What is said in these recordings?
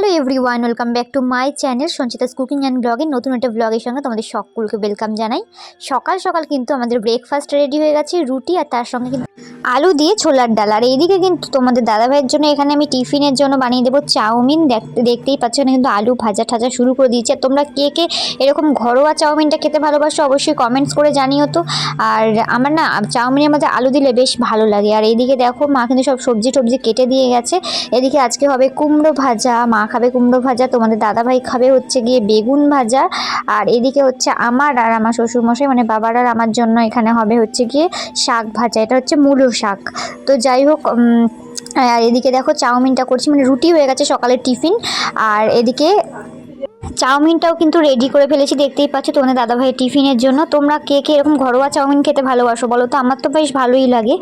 Hello everyone welcome back to my channel Sanchita's cooking and ব্লগের নতুন একটা ব্লগের সঙ্গে তোমাদের সকলকে ওয়েলকাম জানাই। সকাল সকাল কিন্তু আমাদের ব্রেকফাস্ট রেডি হয়ে গেছে, রুটি আর তার সঙ্গে কিন্তু আলু দিয়ে ছোলার ডাল। আর এইদিকে কিন্তু তোমাদের দাদাভাইয়ের জন্য এখানে আমি টিফিনের জন্য বানিয়ে দেবো চাউমিন। দেখ- দেখতেই পাচ্ছ এখানে কিন্তু আলু ভাজা ঠাজা শুরু করে দিয়েছে। আর তোমরা কে কে এরকম ঘরোয়া চাউমিনটা খেতে ভালোবাসো অবশ্যই কমেন্টস করে জানিও তো। আর আমার না, চাউমিনের মধ্যে আলু দিলে বেশ ভালো লাগে। আর এইদিকে দেখো, মা কিন্তু সব সবজি টবজি কেটে দিয়ে গেছে। এদিকে আজকে হবে কুমড়ো ভাজা। মা খাবে কুমড়ো ভাজা, তোমাদের দাদাভাই খাবে হচ্ছে গিয়ে বেগুন ভাজা। আর এদিকে হচ্ছে আমার আর আমার শ্বশুরমশাই মানে বাবার আর আমার জন্য এখানে হবে হচ্ছে গিয়ে শাক ভাজা। এটা হচ্ছে মূলো শাক। তো যাই হোক আর এদিকে দেখো চাউমিনটা করছি মানে রুটি হয়ে গেছে সকালের টিফিন। আর এদিকে চাউমিনটাও কিন্তু রেডি করে ফেলেছি, দেখতেই পাচ্ছ তোমাদের দাদাভাই টিফিনের জন্য। তোমরা কে কে এরকম ঘরোয়া চাউমিন খেতে ভালোবাসো বলো তো? আমার তো বেশ ভালোই লাগে।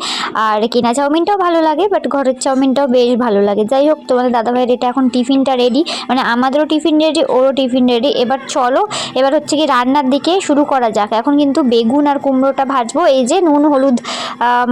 আর কেনা চাউমিনটাও ভালো লাগে বাট ঘরের চাউমিনটাও বেশ ভালো লাগে। যাই হোক, তোমাদের দাদাভাইয়ের এটা এখন টিফিনটা রেডি মানে আমাদেরও টিফিন রেডি ওরও টিফিন রেডি এবার চলো, এবার হচ্ছে কি রান্নার দিকে শুরু করা যাক। এখন কিন্তু বেগুন আর কুমড়োটা ভাজবো। এই যে নুন, হলুদ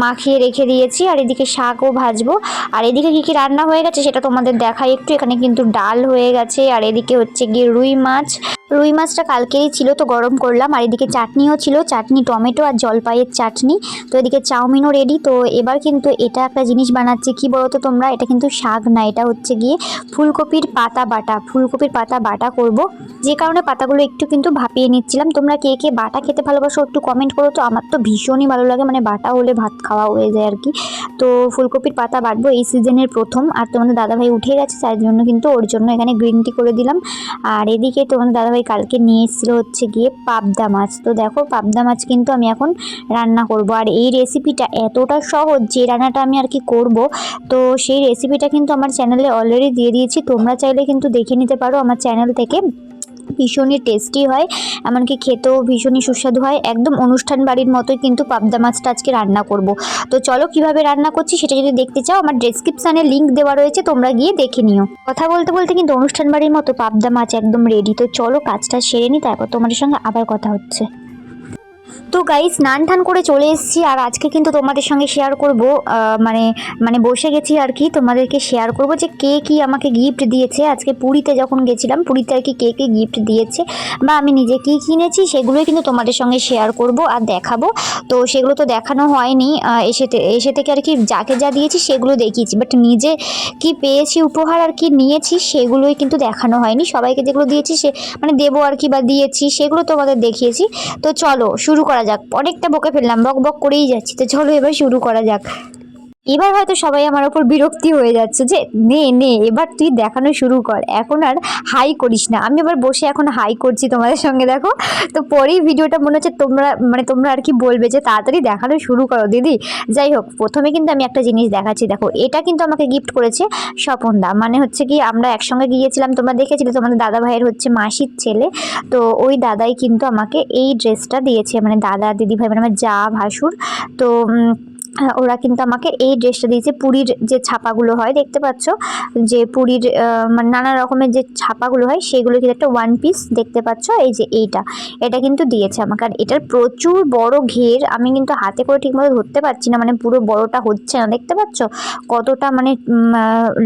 মাখিয়ে রেখে দিয়েছি, আর এদিকে শাকও ভাজবো। আর এদিকে কী কী রান্না হয়ে গেছে সেটা তোমাদের দেখাই একটু। এখানে কিন্তু ডাল হয়ে গেছে, আর এদিকে হচ্ছে গিয়ে রুই মাছ রুই মাছটা কালকেরই ছিল, তো গরম করলাম। আর এদিকে চাটনিও ছিল, চাটনি, টমেটো আর জলপাইয়ের চাটনি। তো এদিকে চাউমিনও রেডি তো এবার কিন্তু এটা একটা জিনিস বানাচ্ছি। কি বলো তো তোমরা? এটা কিন্তু শাক না, এটা হচ্ছে গিয়ে ফুলকপির পাতা বাটা। ফুলকপির পাতা বাটা করব। যে কারণে পাতাগুলো একটু কিন্তু ভাপিয়ে নিচ্ছিলাম। তোমরা কে কে বাটা খেতে ভালোবাসো একটু কমেন্ট করো। তো আমার তো ভীষণই ভালো লাগে মানে বাটা হলে ভাত খাওয়া হয়ে যায় আর কি। তো ফুলকপির পাতা বাটবো এই সিজনের প্রথম। আর তোমাদের দাদাভাই উঠে গেছে তার জন্য কিন্তু ওর জন্য এখানে গ্রিন টি করে দিলাম। আর এদিকে তোমাদের দাদাভাই কালকে নিয়ে এসেছিল হচ্ছে গিয়ে পাবদা মাছ। তো দেখো, পাবদা মাছ কিন্তু আমি এখন রান্না করব। আর এই রেসিপিটা এতটা সহজ যে রান্নাটা আমি আর কি করব, তো সেই রেসিপিটা কিন্তু আমার চ্যানেলে অলরেডি দিয়ে দিয়েছি। তোমরা চাইলে কিন্তু দেখে নিতে পারো আমার চ্যানেল থেকে। ভীষণই টেস্টি হয়, এমনকি খেতেও ভীষণই সুস্বাদু হয়। একদম অনুষ্ঠান বাড়ির মতোই কিন্তু পাবদা মাছটা আজকে রান্না করব। তো চলো কীভাবে রান্না করছি সেটা যদি দেখতে চাও, আমার ডেসক্রিপশানে লিঙ্ক দেওয়া রয়েছে, তোমরা গিয়ে দেখে নিও। কথা বলতে বলতে কিন্তু অনুষ্ঠান বাড়ির মতো পাবদা মাছ একদম রেডি তো চলো কাজটা সেরে নি তারপর তোমাদের সঙ্গে আবার কথা হচ্ছে। তো গাই স্নান টান করে চলে এসেছি আর আজকে কিন্তু তোমাদের সঙ্গে শেয়ার করব মানে মানে বসে গেছি আর কি। তোমাদেরকে শেয়ার করব যে কে কি আমাকে গিফট দিয়েছে। আজকে পুরীতে যখন গেছিলাম, পুরীতে আর কি কে কে গিফট দিয়েছে বা আমি নিজে কি কিনেছি সেগুলোই কিন্তু তোমাদের সঙ্গে শেয়ার করব আর দেখাবো। তো সেগুলো তো দেখানো হয়নি এসে এসে থেকে আর কি যাকে যা দিয়েছি সেগুলো দেখিয়েছি। বাট নিজে কি পেয়েছি, উপহার আর কি নিয়েছি সেগুলোই কিন্তু দেখানো হয়নি। সবাইকে যেগুলো দিয়েছি সে মানে দেবো আর কি বা দিয়েছি সেগুলো তোমাদের দেখিয়েছি। তো চলো, শুরু করা যাক। অনেকটা বকে ফেললাম বক বক করেই যাচ্ছি। তো চলো এবার শুরু করা যাক। এবার হয়তো সবাই আমার ওপর বিরক্তি হয়ে যাচ্ছে যে, নে নে, এবার তুই দেখানো শুরু কর। এখন আর হাই করিস না। আমি আবার বসে এখন হাই করছি তোমাদের সঙ্গে, দেখো? তো পরেই ভিডিওটা মনে হচ্ছে তোমরা মানে তোমরা আর কি বলবে যে, তাড়াতাড়ি দেখানো শুরু করো, দিদি। যাই হোক, প্রথমে কিন্তু আমি একটা জিনিস দেখাচ্ছি। দেখো, এটা কিন্তু আমাকে গিফট করেছে স্বপনদা। মানে হচ্ছে কি, আমরা একসঙ্গে গিয়েছিলাম, তোমরা দেখেছিলে, তোমাদের দাদা ভাইয়ের হচ্ছে মাসির ছেলে। তো ওই দাদাই কিন্তু আমাকে এই ড্রেসটা দিয়েছে। মানে দাদা দিদি ভাই মানে আমার যা ভাসুর। তো ওরা কিন্তু আমাকে এই ড্রেসটা দিয়েছে। পুরীর যে ছাপাগুলো হয়, দেখতে পাচ্ছ? যে পুরীর মানে নানা রকমের যে ছাপাগুলো হয়, সেগুলো কিন্তু একটা ওয়ান পিস দেখতে পাচ্ছ? এই যে এইটা। এটা কিন্তু দিয়েছে আমাকে। আর এটার প্রচুর বড় ঘের আমি কিন্তু হাতে করে ঠিকমতো ধরতে পারছি না। মানে পুরো বড়টা হচ্ছে না। দেখতে পাচ্ছ? কতটা মানে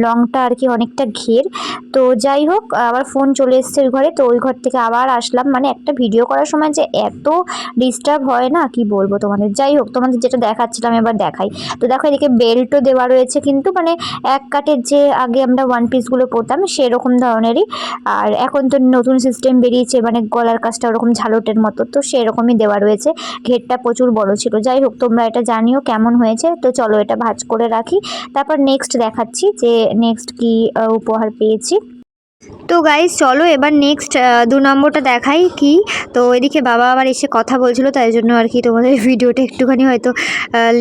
লংটা আর কি অনেকটা ঘের। তো যাই হোক, আবার ফোন চলে এসছে ওই ঘরে। তো ওই ঘর থেকে আবার আসলাম। মানে একটা ভিডিও করার সময় যে এত ডিস্টার্ব হয় না? কি বলব তোমাদের? যাই হোক, তোমাদের যেটা দেখাচ্ছিলাম এবার দেখাই। তো দেখো এদিকে বেল্টও দেওয়া রয়েছে কিন্তু মানে এক কাটের যে আগে আমরা ওয়ান পিসগুলো পরতাম সেরকম ধরনেরই। আর এখন তো নতুন সিস্টেম বেরিয়েছে মানে গলার কাজটা ওরকম ঝালটের মতো, তো সেরকমই দেওয়া রয়েছে। ঘেরটা প্রচুর বড় ছিল। যাই হোক, তোমরা এটা জানিও কেমন হয়েছে। তো চলো এটা ভাজ করে রাখি। তারপর নেক্সট দেখাচ্ছি যে নেক্সট কি উপহার পেয়েছি। তো গাইজ চলো এবার নেক্সট দু নম্বরটা দেখাই কি। তো এদিকে বাবা আবার এসে কথা বলছিলো, তাই জন্য আর কি তোমাদের ভিডিওটা একটুখানি হয়তো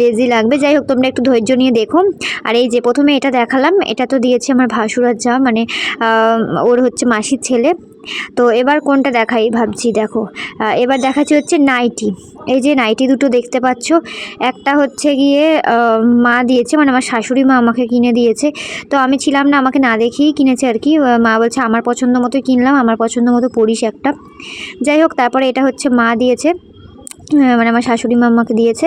লেজি লাগবে। যাই হোক, তোমরা একটু ধৈর্য নিয়ে দেখো। আর এই যে প্রথমে এটা দেখালাম, এটা তো দিয়েছে আমার ভাসুরার যা মানে ওর হচ্ছে মাসির ছেলে। তো এবার কোনটা দেখাই? ভাবছি দেখো। এবার দেখাচ্ছি হচ্ছে নাইটি। এই যে নাইটি দুটো দেখতে পাচ্ছ। একটা হচ্ছে গিয়ে মা দিয়েছে মানে আমার শাশুড়ি মা আমাকে কিনে দিয়েছে। তো আমি ছিলাম না, আমাকে না দেখেই কিনেছে আর কি। মা বলছে, আমার পছন্দ মতো কিনলাম, আমার পছন্দ মতো পরিস একটা। যাই হোক, তারপরে এটা হচ্ছে মা দিয়েছে। মানে আমার শাশুড়ি মা আমাকে দিয়েছে।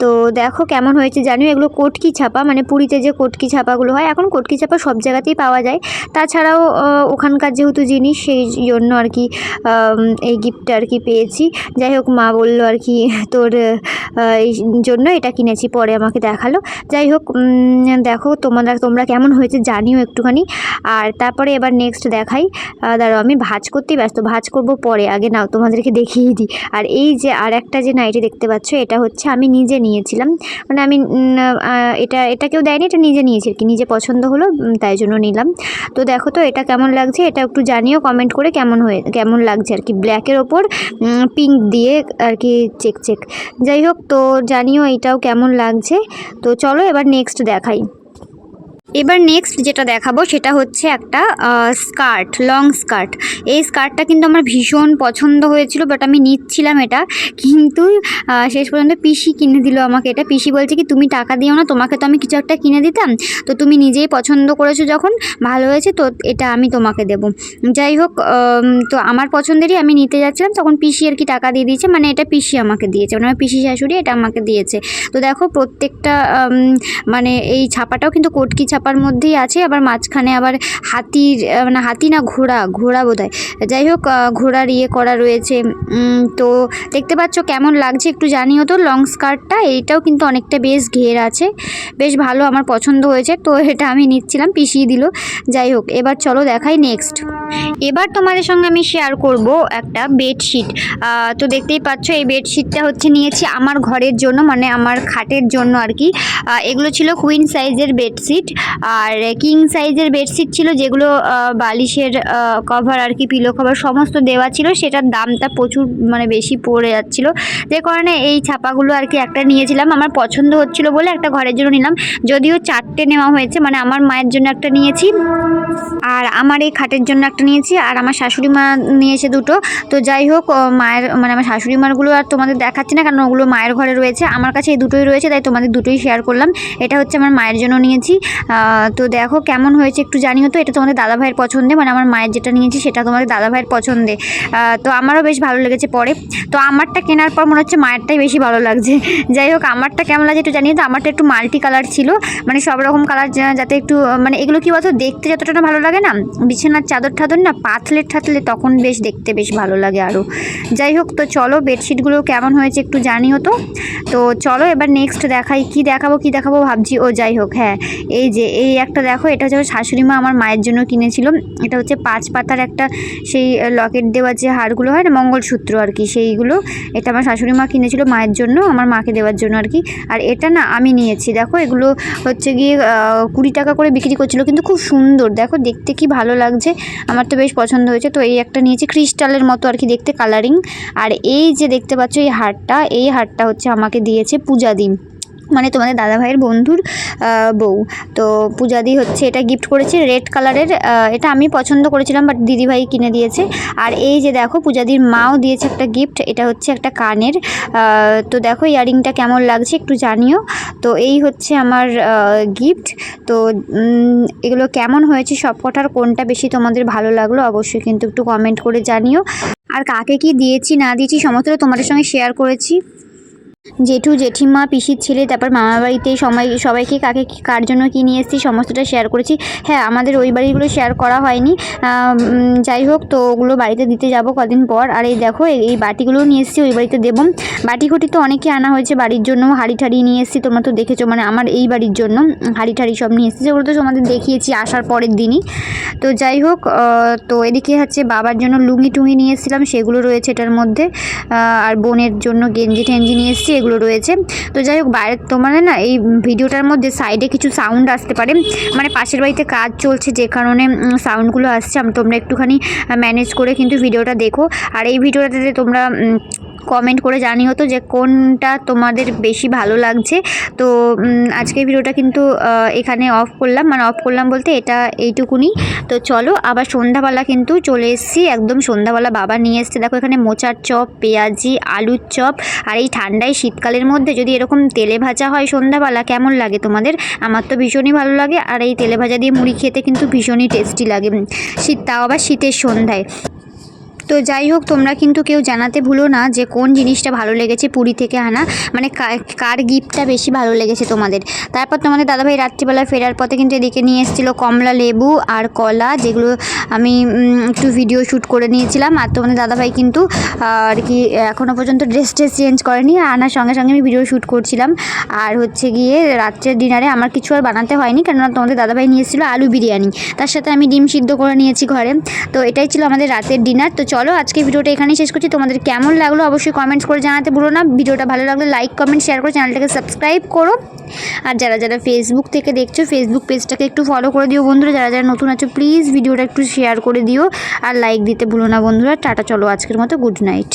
তো দেখো কেমন হয়েছে জানিও এগুলো কটকি ছাপা মানে পুরীতে যে কটকি ছাপাগুলো হয়, এখন কটকি ছাপা সব জায়গাতেই পাওয়া যায়। তাছাড়াও ওখানকার যেহেতু জিনিস, সেই জন্য আর কি এই গিফটটা আর কি পেয়েছি। যাই হোক, মা বলল আর কি, তোর এই জন্য এটা কিনেছি, পরে আমাকে দেখাল। যাই হোক দেখো তোমরা তোমরা কেমন হয়েছে জানিও একটুখানি। আর তারপরে এবার নেক্সট দেখাই। দাঁড়াও, আমি ভাজ করতেই ব্যস্ত। ভাজ করব পরে, আগে নাও, তোমাদেরকে দেখিয়ে দিই। আর এই যে আর একটা যে নাইটি দেখতে পাচ্ছ, এটা হচ্ছে আমি নিজে নিয়েছিলাম। মানে আমি এটা এটা কেউ দেয়নি, এটা নিজে নিয়েছি কি নিজে পছন্দ হলো তাই জন্য নিলাম। তো দেখো তো, এটা কেমন লাগছে, এটা একটু জানিও কমেন্ট করে কেমন হয়ে, কেমন লাগছে আর কি ব্ল্যাকের ওপর পিঙ্ক দিয়ে আর কি চেক চেক যাই হোক, তো জানিও এটাও কেমন লাগছে। তো চলো এবার নেক্সট দেখাই। এবার নেক্সট যেটা দেখাবো সেটা হচ্ছে একটা স্কার্ট লং স্কার্ট এই স্কার্টটা কিন্তু আমার ভীষণ পছন্দ হয়েছিল বাট আমি নিচ্ছিলাম এটা। কিন্তু শেষ পর্যন্ত পিসি কিনে দিল আমাকে এটা। পিসি বলছে কি, তুমি টাকা দিও না, তোমাকে তো আমি কিছু একটা কিনে দিতাম। তো তুমি নিজেই পছন্দ করেছ যখন, ভালো হয়েছে তো এটা আমি তোমাকে দেবো। যাই হোক তো আমার পছন্দেরই আমি নিতে যাচ্ছিলাম, তখন পিসি আর কি টাকা দিয়ে দিয়েছে। মানে এটা পিসি আমাকে দিয়েছে মানে আমার পিসি শাশুড়ি এটা আমাকে দিয়েছে। তো দেখো প্রত্যেকটা মানে এই ছাপাটাও কিন্তু কটকি ছাপার মধ্যেই আছে, আবার মাঝখানে আবার হাতির মানে হাতি না ঘোড়া ঘোড়া বোধ হয় যাই হোক ঘোড়ার ইয়ে করা রয়েছে। তো দেখতে পাচ্ছ কেমন লাগছে, একটু জানিও তো। লং স্কার্টটা, এইটাও কিন্তু অনেকটা বেশ ঘের আছে। বেশ ভালো আমার পছন্দ হয়েছে, তো এটা আমি নিচ্ছিলাম, পিষিয়ে দিল। যাই হোক, এবার চলো দেখাই নেক্সট এবার তোমাদের সঙ্গে আমি শেয়ার করব একটা বেডশিট তো দেখতেই পাচ্ছ, এই বেডশিটটা হচ্ছে নিয়েছি আমার ঘরের জন্য মানে আমার খাটের জন্য আর কি। এগুলো ছিল কুইন সাইজের বেডশিট আর কিং সাইজের বেডশিট ছিল, যেগুলো বালিশের কভার আর কি পিলো কভার সমস্ত দেওয়া ছিল, সেটার দামটা প্রচুর মানে বেশি পড়ে যাচ্ছিল। যে কারণে এই ছাপাগুলো আর কি একটা নিয়েছিলাম। আমার পছন্দ হচ্ছিল বলে একটা ঘরের জন্য নিলাম। যদিও চারটে নেওয়া হয়েছে মানে আমার মায়ের জন্য একটা নিয়েছি, আর আমার এই খাটের জন্য একটা নিয়েছি, আর আমার শাশুড়ি মা নিয়েছে দুটো। তো যাই হোক মায়ের মানে আমার শাশুড়ি মারগুলো আর তোমাদের দেখাচ্ছি না, কারণ ওগুলো মায়ের ঘরে রয়েছে। আমার কাছে এই দুটোই রয়েছে, তাই তোমাদের দুটোই শেয়ার করলাম। এটা হচ্ছে আমার মায়ের জন্য নিয়েছি। তো দেখো কেমন হয়েছে একটু জানিও তো, এটা তোমাদের দাদা ভাইয়ের পছন্দে মানে আমার মায়ের যেটা নিয়েছি সেটা তোমাদের দাদা ভাইয়ের পছন্দে তো আমারও বেশ ভালো লেগেছে পরে। তো আমারটা কেনার পর মনে হচ্ছে মায়েরটাই বেশি ভালো লাগছে। যাই হোক, আমারটা কেমন লাগছে একটু জানিয়ে তো, আমারটা একটু মাল্টি কালার ছিল। মানে সব রকম কালার যাতে একটু মানে এগুলো কি বলতো, দেখতে যতটা না ভালো লাগে না, বিছানার চাদর ঠাদর না, পাতলে ঠাতলে তখন বেশ দেখতে বেশ ভালো লাগে আরও যাই হোক, তো চলো, বেডশিটগুলো কেমন হয়েছে একটু জানিও তো। তো চলো, এবার নেক্সট দেখাই, কি দেখাবো কি দেখাবো ভাবছি। ও যাই হোক হ্যাঁ এই যে এই একটা দেখো, এটা হচ্ছে শাশুড়ি মা আমার মায়ের জন্য কিনেছিল। এটা হচ্ছে পাঁচ পাতার একটা সেই লকেট দেওয়ার যে হারগুলো হয় না, মঙ্গলসূত্র আর কি, সেইগুলো। এটা আমার শাশুড়ি মা কিনেছিল মায়ের জন্য, আমার মাকে দেওয়ার জন্য আর কি। আর এটা না আমি নিয়েছি, দেখো, এগুলো হচ্ছে গিয়ে কুড়ি টাকা করে বিক্রি করছিল, কিন্তু খুব সুন্দর। দেখো, দেখতে কি ভালো লাগছে, আমার তো বেশ পছন্দ হয়েছে। তো এই একটা নিয়েছি, ক্রিস্টালের মতো আর কি, দেখতে কালারিং আর এই যে দেখতে পাচ্ছ, এই হারটা এই হারটা হচ্ছে আমাকে দিয়েছে পূজা দিন। মানে তোমাদের দাদা ভাইয়ের বন্ধুর বউ। তো পূজাদি হচ্ছে এটা গিফট করেছে রেড কালারের এটা আমি পছন্দ করেছিলাম বাট দিদিভাই কিনে দিয়েছে। আর এই যে দেখো, পূজাদির মাও দিয়েছে একটা গিফট এটা হচ্ছে একটা কানের। তো দেখো ইয়ারিংটা কেমন লাগছে একটু জানিও। তো এই হচ্ছে আমার গিফট তো এগুলো কেমন হয়েছে সব কটার কোনটা বেশি তোমাদের ভালো লাগল অবশ্যই কিন্তু একটু কমেন্ট করে জানিও। আর কাকে কি দিয়েছি না দিয়েছি সমস্তটা তোমাদের সঙ্গে শেয়ার করেছি। জেঠু, জেঠিমা, পিসির ছেলে, তারপর মামা বাড়িতে সবাই সবাইকে কাকে কার জন্য কী নিয়ে এসেছি সমস্তটা শেয়ার করেছি। হ্যাঁ আমাদের ওই বাড়িগুলো শেয়ার করা হয়নি। যাই হোক, তো ওগুলো বাড়িতে দিতে যাব কদিন পর। আর এই দেখো, এই- বাটিগুলোও নিয়ে এসেছি, ওই বাড়িতে দেবো। বাটি ঘটি তো অনেকে আনা হয়েছে বাড়ির জন্য। হাড়ি ঠাড়ি নিয়ে এসেছি, তোমরা তো দেখেছ মানে আমার এই বাড়ির জন্য হাড়ি ঠাড়ি সব নিয়ে এসেছি। ওগুলো তো তোমাদের দেখিয়েছি আসার পরের দিনই। তো যাই হোক তো এদিকে হচ্ছে বাবার জন্য লুঙ্গি টুঙ্গি নিয়ে এসেছিলাম, সেগুলো রয়েছে এটার মধ্যে। আর বোনের জন্য গেঞ্জি টেঞ্জি নিয়ে এসেছি। এগুলো রয়েছে। তো যাই হোক, বাইরে তোমার না, এই ভিডিওটার মধ্যে সাইডে কিছু সাউন্ড আসতে পারে। মানে পাশের বাড়িতে কাজ চলছে যে কারণে সাউন্ডগুলো আসছে। আমি তোমরা একটুখানি ম্যানেজ করে কিন্তু ভিডিওটা দেখো। আর এই ভিডিওটাতে তোমরা কমেন্ট করে জানিও তো যে কোনটা তোমাদের বেশি ভালো লাগছে। তো আজকের ভিডিওটা কিন্তু এখানে অফ করলাম। মানে অফ করলাম বলতে এটা এইটুকুনি। তো চলো, আবার সন্ধ্যাবেলা কিন্তু চলে এসেছি। একদম সন্ধ্যাবেলা বাবা নিয়ে এসছে। দেখো, এখানে মোচার চপ, পেঁয়াজি, আলুর চপ আর এই ঠান্ডায় শীতকালের মধ্যে যদি এরকম তেলে ভাজা হয় সন্ধ্যাবেলা, কেমন লাগে তোমাদের? আমার তো ভীষণই ভালো লাগে। আর এই তেলে ভাজা দিয়ে মুড়ি খেতে কিন্তু ভীষণই টেস্টি লাগে। শীত, তাও আবার শীতের সন্ধ্যায়। তো যাই হোক, তোমরা কিন্তু কেউ জানাতে ভুলো না যে কোন জিনিসটা ভালো লেগেছে পুরী থেকে আনা। মানে কার গিফটটা বেশি ভালো লেগেছে তোমাদের? তারপর তোমাদের দাদাভাই রাত্রিবেলা ফেরার পথে কিন্তু এদিকে নিয়ে এসেছিল কমলা লেবু আর কলা, যেগুলো আমি একটু ভিডিও শ্যুট করে নিয়েছিলাম। আর তোমাদের দাদাভাই কিন্তু আর কি এখনও পর্যন্ত ড্রেস ট্রেস চেঞ্জ করেনি। আর আনার সঙ্গে সঙ্গে আমি ভিডিও শ্যুট করছিলাম। আর হচ্ছে গিয়ে রাত্রের ডিনারে আমার কিছু আর বানাতে হয়নি, কেননা তোমাদের দাদাভাই নিয়ে এসেছিল আলু বিরিয়ানি। তার সাথে আমি ডিম সিদ্ধ করে নিয়েছি ঘরে। তো এটাই ছিল আমাদের রাতের ডিনার তো চলো আজকে ভিডিওটা এখানেই শেষ করছি। তোমাদের কেমন লাগল অবশ্যই কমেন্টস করে জানাতে ভুলো না। ভিডিওটা ভালো লাগলে লাইক কমেন্ট শেয়ার করে চ্যানেলটাকে সাবস্ক্রাইব করো। আর যারা যারা ফেসবুক থেকে দেখছ ফেসবুক পেজটাকে একটু ফলো করে দিও বন্ধুরা। যারা যারা নতুন আছো প্লিজ ভিডিওটা একটু শেয়ার করে দিও। আর লাইক দিতে ভুলো না বন্ধুরা। টাটা, চলো, আজকের মতো গুড নাইট